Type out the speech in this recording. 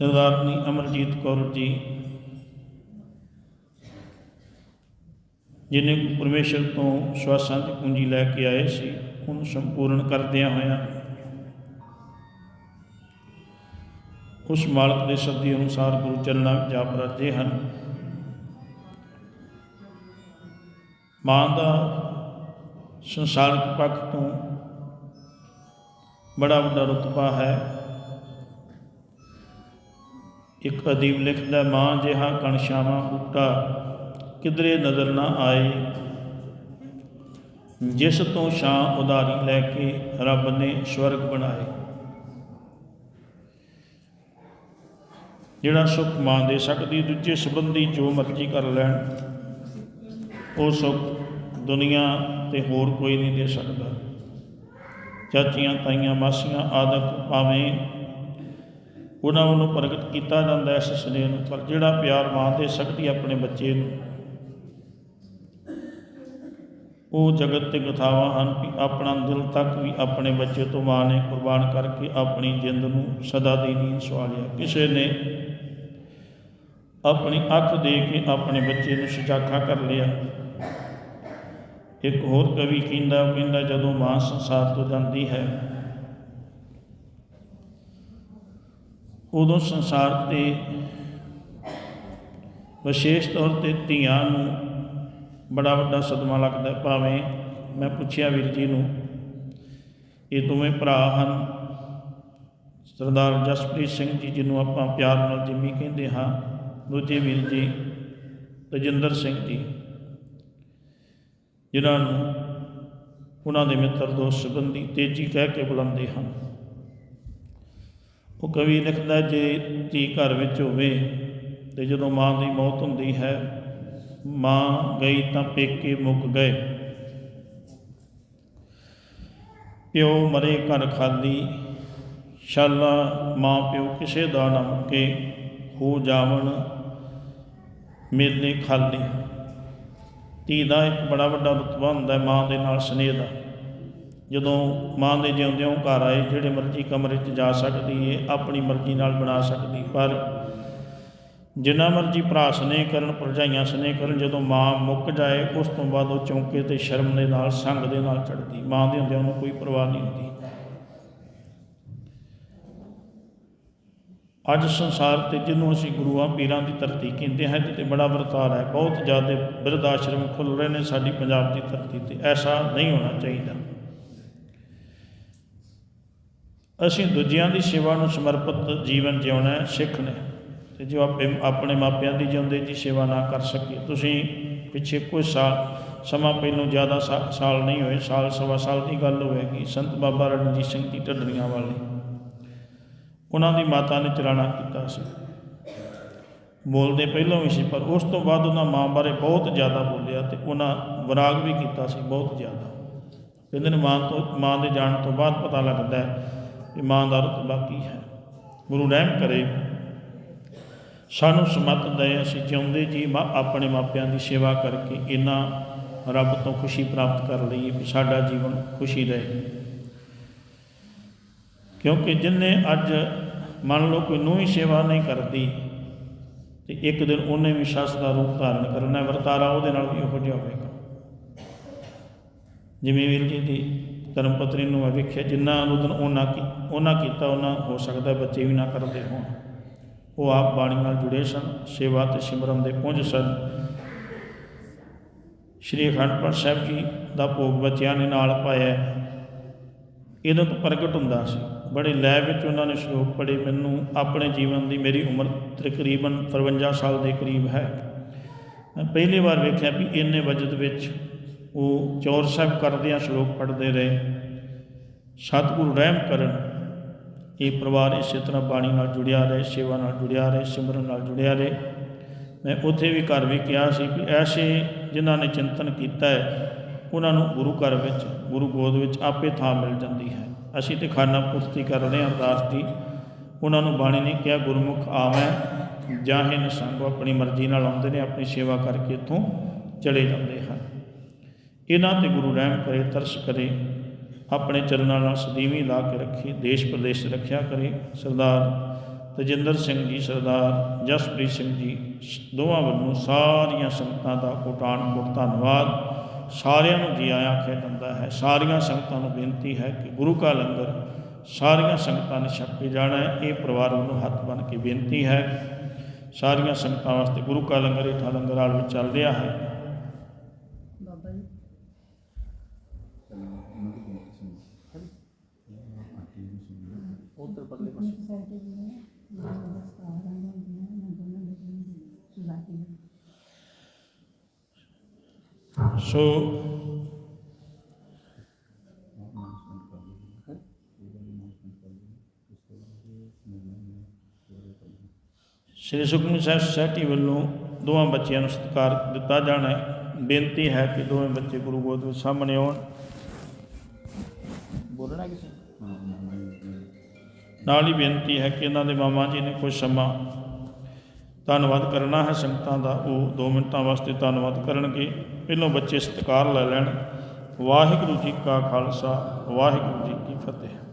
ਸਰਦਾਰਨੀ ਅਮਰਜੀਤ ਕੌਰ ਜੀ, ਜਿਨੇ ਪਰਮੇਸ਼ਰ ਤੋਂ ਸਵਾਸਾਂ ਦੀ ਪੂੰਜੀ ਲੈ ਕੇ ਆਏ ਸੀ, ਉਹਨੂੰ ਸੰਪੂਰਨ ਕਰਦਿਆਂ ਹੋਇਆਂ ਉਸ ਮਾਲਕ ਦੇ ਸੱਦੇ ਅਨੁਸਾਰ ਗੁਰੂ ਚਰਨਾਂ ਵਿੱਚ ਆਪ ਰਾਜੇ ਹਨ। ਮਾਂ ਦਾ ਸੰਸਾਰਕ ਪੱਖ ਤੋਂ ਬੜਾ ਵੱਡਾ ਰੁਤਬਾ ਹੈ। ਇੱਕ ਅਦੀਬ ਲਿਖਦਾ, ਮਾਂ ਜਿਹਾ ਕਣ ਸ਼ਾਵਾਂ ਬੂਟਾ, ਕਿਧਰੇ ਨਜ਼ਰ ਨਾ ਆਏ। ਜਿਸ ਤੋਂ ਛਾਂ ਉਦਾਰੀ ਲੈ ਕੇ ਰੱਬ ਨੇ ਸਵਰਗ ਬਣਾਏ। ਜਿਹੜਾ ਸੁਖ ਮਾਂ ਦੇ ਸਕਦੀ, ਦੂਜੇ ਸੰਬੰਧੀ ਜੋ ਮਰਜ਼ੀ ਕਰ ਲੈਣ, ਉਹ ਸੁਖ ਦੁਨੀਆ ਤੇ ਹੋਰ ਕੋਈ ਨਹੀਂ ਦੇ ਸਕਦਾ। ਚਾਚੀਆਂ ਤਾਈਆਂ ਮਾਸੀਆਂ ਆਦਿਕ ਭਾਵੇਂ ਉਹਨਾਂ ਵੱਲੋਂ ਪ੍ਰਗਟ ਕੀਤਾ ਜਾਂਦਾ ਇਸ ਸਨੇਹ ਨੂੰ, ਪਰ ਜਿਹੜਾ ਪਿਆਰ ਮਾਂ ਦੇ ਸਕਦੀ ਆਪਣੇ ਬੱਚੇ ਨੂੰ, ਉਹ ਜਗਤ ਤੇ ਗਥਾਵਾਂ ਹਨ ਕਿ ਆਪਣਾ ਦਿਲ ਤੱਕ ਵੀ ਆਪਣੇ ਬੱਚੇ ਤੋਂ ਮਾਂ ਨੇ ਕੁਰਬਾਨ ਕਰਕੇ ਆਪਣੀ ਜਿੰਦ ਨੂੰ ਸਦਾ ਦੀ ਨੀਂਦ ਸਵਾਲਿਆ ਕਿਸੇ ਨੇ ਆਪਣੀ ਅੱਖ ਦੇ ਕੇ ਆਪਣੇ ਬੱਚੇ ਨੂੰ ਸੁਜਾਖਾ ਕਰ ਲਿਆ। ਇੱਕ ਹੋਰ ਕਵੀ ਕਹਿੰਦਾ, ਉਹ ਕਹਿੰਦਾ, ਜਦੋਂ ਮਾਂ ਸੰਸਾਰ ਤੋਂ ਜਾਂਦੀ ਹੈ ਉਦੋਂ ਸੰਸਾਰ ਤੇ ਵਿਸ਼ੇਸ਼ ਤੌਰ ਤੇ ਧੀਆਂ ਨੂੰ ਬੜਾ ਵੱਡਾ ਸਦਮਾ ਲੱਗਦਾ, ਭਾਵੇਂ ਮੈਂ ਪੁੱਛਿਆ ਵੀਰ ਜੀ ਨੂੰ, ਇਹ ਦੋਵੇਂ ਭਰਾ ਹਨ? ਸਰਦਾਰ ਜਸਪ੍ਰੀਤ ਸਿੰਘ ਜੀ, ਜਿਹਨੂੰ ਆਪਾਂ ਪਿਆਰ ਨਾਲ ਜਿੰਮੀ ਕਹਿੰਦੇ ਹਾਂ। ਦੂਜੇ ਵੀਰ ਜੀ, ਤਜਿੰਦਰ ਸਿੰਘ ਜੀ, ਜਿਨ੍ਹਾਂ ਨੂੰ ਉਹਨਾਂ ਦੇ ਮਿੱਤਰ ਦੋਸਤ ਸੰਬੰਧੀ ਤੇਜੀ ਕਹਿ ਕੇ ਬੁਲਾਉਂਦੇ ਹਨ। ਉਹ ਕਵੀ ਲਿਖਦਾ ਜੇ ਧੀ ਘਰ ਵਿੱਚ ਹੋਵੇ ਤੇ ਜਦੋਂ ਮਾਂ ਦੀ ਮੌਤ ਹੁੰਦੀ ਹੈ, ਮਾਂ ਗਈ ਤਾਂ ਪੇਕੇ ਮੁੱਕ ਗਏ। ਪਿਓ ਮਰੇ ਘਰ ਖਾਲੀ, ਸ਼ਾਲਾ ਮਾਂ ਪਿਓ ਕਿਸੇ ਦਾ ਨਾ ਮੁੱਕੇ, ਹੋ ਜਾਵਣ ਮੇਲੇ ਖਾਲੀ। ਧੀ ਦਾ ਇੱਕ ਬੜਾ ਵੱਡਾ ਰੁਤਬਾ ਹੁੰਦਾ ਮਾਂ ਦੇ ਨਾਲ ਸਨੇਹ ਦਾ। ਜਦੋਂ ਮਾਂ ਦੇ ਜਿਉਂਦਿਆਂ ਘਰ ਆਏ, ਜਿਹੜੇ ਮਰਜ਼ੀ ਕਮਰੇ 'ਚ ਜਾ ਸਕਦੀ ਏ, ਆਪਣੀ ਮਰਜ਼ੀ ਨਾਲ ਬਣਾ ਸਕਦੀ। ਪਰ ਜਿੰਨਾ ਮਰਜ਼ੀ ਭਰਾ ਸਨੇਹ ਕਰਨ, ਭਰਜਾਈਆਂ ਸਨੇਹ ਕਰਨ, ਜਦੋਂ ਮਾਂ ਮੁੱਕ ਜਾਏ, ਉਸ ਤੋਂ ਬਾਅਦ ਉਹ ਚੌਂਕੇ ਤੇ ਸ਼ਰਮ ਦੇ ਨਾਲ, ਸੰਗ ਦੇ ਨਾਲ ਚੜਦੀ ਮਾਂ ਦੇ ਹੁੰਦਿਆਂ ਉਹਨੂੰ ਕੋਈ ਪਰਵਾਹ ਨਹੀਂ ਹੁੰਦੀ। ਅੱਜ ਸੰਸਾਰ ਤੇ ਜਿਹਨੂੰ ਅਸੀਂ ਗੁਰੂਆਂ, ਪੀਰਾਂ ਦੀ ਧਰਤੀ ਕਹਿੰਦੇ ਹਾਂ ਤੇ ਬੜਾ ਵਰਤਾਰ ਹੈ, ਬਹੁਤ ਜ਼ਿਆਦਾ ਬਿਰਧ ਆਸ਼ਰਮ ਖੁੱਲ ਰਹੇ ਨੇ ਸਾਡੀ ਪੰਜਾਬ ਦੀ ਧਰਤੀ ਤੇ। ਐਸਾ ਨਹੀਂ ਹੋਣਾ ਚਾਹੀਦਾ। ਅਸੀਂ ਦੂਜਿਆਂ ਦੀ ਸੇਵਾ ਨੂੰ ਸਮਰਪਿਤ ਜੀਵਨ ਜਿਉਣਾ ਸਿੱਖ ਨੇ। ਤੇ ਜੋ ਆਪੇ, ਆਪਣੇ ਮਾਪਿਆਂ ਦੀ ਜਿਉਂਦੇ ਜੀ ਸੇਵਾ ਨਾ ਕਰ ਸਕੇ ਤੁਸੀਂ ਪਿੱਛੇ ਕੁਝ ਸਾਲ, ਸਮਾਂ ਪਹਿਲੋਂ ਜ਼ਿਆਦਾ ਸਾ- ਸਾਲ ਨਹੀਂ ਹੋਏ, ਸਾਲ ਸਵਾ ਸਾਲ ਦੀ ਗੱਲ ਹੋਵੇਗੀ। ਸੰਤ ਬਾਬਾ ਰਣਜੀਤ ਸਿੰਘ ਦੀ ਢੱਡਰੀਆਂ ਵਾਲੇ। ਉਹਨਾਂ ਦੀ ਮਾਤਾ ਨੇ ਚਲਾਣਾ ਕੀਤਾ ਸੀ। ਬੋਲਦੇ ਪਹਿਲਾਂ ਵੀ ਸੀ, ਪਰ ਉਸ ਤੋਂ ਬਾਅਦ ਉਹਨਾਂ ਮਾਂ ਬਾਰੇ ਬਹੁਤ ਜ਼ਿਆਦਾ ਬੋਲਿਆ ਤੇ ਉਹਨਾਂ ਵਿਰਾਗ ਵੀ ਕੀਤਾ ਸੀ ਬਹੁਤ ਜ਼ਿਆਦਾ। ਕਹਿੰਦੇ ਨੇ ਮਾਂ ਤੋਂ, ਮਾਂ ਦੇ ਜਾਣ ਤੋਂ ਬਾਅਦ ਪਤਾ ਲੱਗਦਾ ਹੈ ਕਿ ਬਾਕੀ ਹੈ। ਗੁਰੂ ਰਹਿਮ ਕਰੇ, ਸਾਨੂੰ ਸਮਤ ਦੇ ਅਸੀਂ ਜਿਉਂਦੇ ਜੀ ਮਾ ਆਪਣੇ ਮਾਪਿਆਂ ਦੀ ਸੇਵਾ ਕਰਕੇ ਇਹਨਾਂ ਰੱਬ ਤੋਂ ਖੁਸ਼ੀ ਪ੍ਰਾਪਤ ਕਰ ਲਈਏ ਵੀ ਸਾਡਾ ਜੀਵਨ ਖੁਸ਼ੀ ਰਹੇ। ਕਿਉਂਕਿ ਜਿੰਨੇ ਅੱਜ ਮੰਨ ਲਓ ਕੋਈ ਨੂੰ ਹੀ ਸੇਵਾ ਨਹੀਂ ਕਰਦੀ, ਤੇ ਇੱਕ ਦਿਨ ਉਹਨੇ ਵੀ ਸੱਸ ਦਾ ਰੂਪ ਧਾਰਨ ਕਰਨਾ ਵਰਤਾਰਾ ਉਹਦੇ ਨਾਲ ਵੀ ਉਹੋ ਜਿਹਾ ਹੋਵੇਗਾ। ਜਿਵੇਂ ਵੀਰ ਜੀ ਦੀ ਧਰਮ ਪਤਨੀ ਨੂੰ ਮੈਂ ਵੇਖਿਆ, ਜਿੰਨਾ ਅਨੁਦਨ ਉਹਨਾਂ ਕੀ, ਉਹਨਾਂ ਕੀਤਾ, ਉਹਨਾਂ ਹੋ ਸਕਦਾ ਬੱਚੇ ਵੀ ਨਾ ਕਰਦੇ ਹੋਣ। ਉਹ ਆਪ ਬਾਣੀ ਨਾਲ ਜੁੜੇ ਸਨ, ਸੇਵਾ ਤੇ ਸਿਮਰਨ ਦੇ ਪੁੰਜ ਸਨ। ਸ਼੍ਰੀ ਅਖੰਡ ਪਾਠ ਸਾਹਿਬ ਜੀ ਦਾ ਭੋਗ ਬੱਚਿਆਂ ਨੇ ਨਾਲ ਪਾਇਆ। ਇਹਨਾਂ ਤੋਂ ਪ੍ਰਗਟ ਹੁੰਦਾ ਸੀ। ਬੜੇ ਲੈ ਵਿੱਚ ਉਹਨਾਂ ਨੇ ਸ਼ਲੋਕ ਪੜ੍ਹੇ। ਮੈਨੂੰ ਆਪਣੇ ਜੀਵਨ ਦੀ ਮੇਰੀ ਉਮਰ ਤਕਰੀਬਨ 53 ਸਾਲ ਦੇ ਕਰੀਬ ਹੈ। ਮੈਂ ਪਹਿਲੀ ਵਾਰ ਵੇਖਿਆ ਵੀ ਇੰਨੇ ਵਜਦ ਵਿੱਚ ਉਹ ਚੌਰ ਸਾਹਿਬ ਕਰਦਿਆਂ ਸ਼ਲੋਕ ਪੜ੍ਹਦੇ ਰਹੇ। ਸਤਿਗੁਰੂ ਰਹਿਮ ਕਰਨ ਇਹ ਪਰਿਵਾਰ ਇਸੇ ਤਰ੍ਹਾਂ ਬਾਣੀ ਨਾਲ ਜੁੜਿਆ ਰਹੇ, ਸੇਵਾ ਨਾਲ ਜੁੜਿਆ ਰਹੇ, ਸਿਮਰਨ ਨਾਲ ਜੁੜਿਆ ਰਹੇ। ਮੈਂ ਉੱਥੇ ਵੀ ਘਰ ਵੀ ਕਿਹਾ ਸੀ ਕਿ ਐਸੇ ਜਿਨ੍ਹਾਂ ਨੇ ਚਿੰਤਨ ਕੀਤਾ ਹੈ, ਉਹਨਾਂ ਨੂੰ ਗੁਰੂ ਘਰ ਵਿੱਚ, ਗੁਰੂ ਗੋਦ ਵਿੱਚ ਆਪੇ ਥਾਂ ਮਿਲ ਜਾਂਦੀ ਹੈ। ਅਸੀਂ ਤੇ ਖਾਨਾ ਪੁਰਤੀ ਕਰ ਰਹੇ ਹਾਂ, ਅਰਦਾਸ ਦੀ। ਉਹਨਾਂ ਨੂੰ ਬਾਣੀ ਨੇ ਕਿਹਾ, ਗੁਰਮੁਖ ਆਵੈ, ਜਾਹੇ ਨ ਸੰਗ ਆਪਣੀ ਮਰਜ਼ੀ ਨਾਲ ਆਉਂਦੇ ਨੇ, ਆਪਣੀ ਸੇਵਾ ਕਰਕੇ ਇੱਥੋਂ ਚਲੇ ਜਾਂਦੇ ਹਨ। ਇਹਨਾਂ ਤੇ ਗੁਰੂ ਰਹਿਮ ਕਰੇ, ਤਰਸ ਕਰੇ, ਆਪਣੇ ਚਰਨਾਂ ਨਾਲ ਸਦੀਵੀ ਲਾ ਕੇ ਰੱਖੇ, ਦੇਸ਼ ਪ੍ਰਦੇਸ਼ ਰੱਖਿਆ ਕਰੇ, ਸਰਦਾਰ ਤਜਿੰਦਰ ਸਿੰਘ ਜੀ, ਸਰਦਾਰ ਜਸਪ੍ਰੀਤ ਸਿੰਘ ਜੀ, ਦੋਵਾਂ ਵੱਲੋਂ ਸਾਰੀਆਂ ਸੰਗਤਾਂ ਦਾ ਕੋਟਾਨ ਕੋਟ ਧੰਨਵਾਦ। ਸਾਰਿਆਂ ਨੂੰ ਜੀ ਆਇਆਂ ਆਖਿਆ ਜਾਂਦਾ ਹੈ, ਸਾਰੀਆਂ ਸੰਗਤਾਂ ਨੂੰ ਬੇਨਤੀ ਹੈ ਕਿ ਗੁਰੂ ਕਾ ਲੰਗਰ ਸਾਰੀਆਂ ਸੰਗਤਾਂ ਨੇ ਛਕ ਕੇ ਜਾਣਾ ਹੈ, ਇਹ ਪਰਿਵਾਰ ਵੱਲੋਂ ਹੱਥ ਬਨ ਕੇ ਬੇਨਤੀ ਹੈ। ਸਾਰੀਆਂ ਸੰਗਤਾਂ ਵਾਸਤੇ ਗੁਰੂ ਕਾ ਲੰਗਰ ਹੇਠਾਂ ਲੰਗਰ ਹਾਲ ਵਿੱਚ ਚੱਲ ਰਿਹਾ ਹੈ ਬਾਬਾ ਜੀ ਉਧਰ ਪਰਲੇ ਸੋ ਸ੍ਰੀ ਸੁਖਮਨੀ ਸਾਹਿਬ ਸੁਸਾਇਟੀ ਵੱਲੋਂ ਦੋਵਾਂ ਬੱਚਿਆਂ ਨੂੰ ਸਤਿਕਾਰ ਦਿੱਤਾ ਜਾਣਾ ਹੈ। ਬੇਨਤੀ ਹੈ ਕਿ ਦੋਵੇਂ ਬੱਚੇ ਗੁਰੂ ਵਿੱਚ ਸਾਹਮਣੇ ਆਉਣ। ਬੋਲਣਾ ਕਿਸੇ ਨਾਲ ਹੀ ਬੇਨਤੀ ਹੈ ਕਿ ਇਹਨਾਂ ਦੇ ਮਾਮਾ ਜੀ ਨੇ ਕੁਝ ਸਮਾਂ। ਧੰਨਵਾਦ ਕਰਨਾ ਹੈ ਸੰਗਤਾਂ ਦਾ। ਉਹ 2 ਮਿੰਟਾਂ ਵਾਸਤੇ ਧੰਨਵਾਦ ਕਰਨਗੇ। ਪਹਿਲੋਂ ਬੱਚੇ ਸਤਿਕਾਰ ਲੈ ਲੈਣ। ਵਾਹਿਗੁਰੂ ਜੀ ਕਾ ਖਾਲਸਾ, ਵਾਹਿਗੁਰੂ ਜੀ ਕੀ ਫਤਿਹ।